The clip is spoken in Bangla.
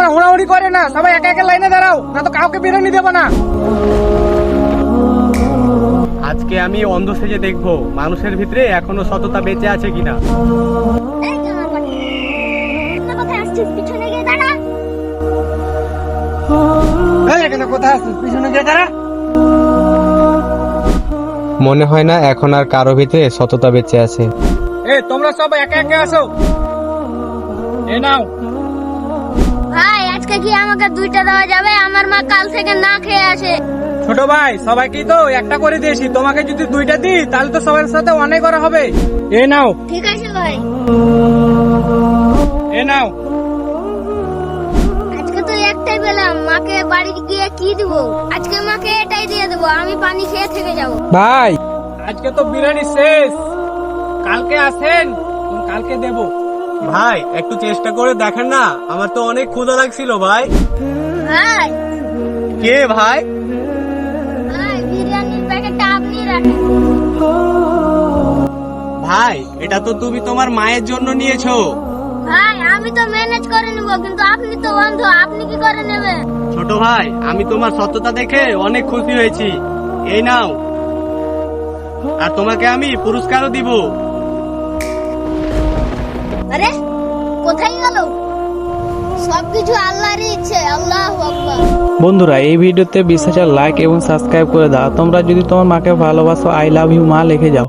দৌড়াদৌড়ি করে না সবাই একা একা লাইনে দাঁড়াও না তো কাউকে বেরোনি দেবো না। আজকে আমি অন্ধ সেজে দেখব মানুষের ভিতরে এখনও সততা বেঁচে আছে কিনা। এই তো আমার বাড়ি। তুই কোথায় আসছিস? পিছনে গিয়ে দাঁড়া। এই, এখানে কোথায় আসছিস? পিছনে গিয়ে দাঁড়া। মনে হয় না এখন আর কারও ভিতরে সততা বেঁচে আছে। এ তোমরা সব একা একা আসো। এ নাও। কি আমাকে দুইটা দেওয়া যাবে আমার মা কাল থেকে না খেয়ে আসে। ছোট ভাই সবাইকেই তো? একটা করে দিয়েছি। তোমাকে যদি দুইটা দিই তাহলে তো সবার সাথে অনেক করা হবে। এ নাও। ঠিক আছে ভাই। এ নাও। আজকে তো একটাই পেলাম। মাকে বাড়ি গিয়ে কি দিব? আজকে মাকে এটাই দিয়ে দেবো আমি পানি খেয়ে থেকে যাব। ভাই আজকে তো বিরিয়ানি শেষ। কালকে আসেন কালকে দেব। ভাই একটু চেষ্টা করে দেখেন না আমার তো অনেক ক্ষুধা লাগছিল ভাই। ভাই। কে ভাই? ভাই বিরিয়ানির প্যাকেটটা আপনি রাখেন। ভাই এটা তো তুমি তোমার মায়ের জন্য নিয়েছো। ভাই আমি তো ম্যানেজ করে নিব কিন্তু আপনি তো বন্ধ আপনি কি করে নেবেন? ছোট ভাই আমি তোমার সততা দেখে অনেক খুশি হয়েছি। এই নাও। আর তোমাকে আমি পুরস্কারও দিব। কোথায় গেল? সবকিছু ইচ্ছে, আল্লাহু আকবার। বন্ধুরা, এই ভিডিওতে বিশ হাজার লাইক এবং সাবস্ক্রাইব করে দাও। তোমরা যদি তোমার মাকে ভালোবাসো আই লাভ ইউ মা, লিখে যাও।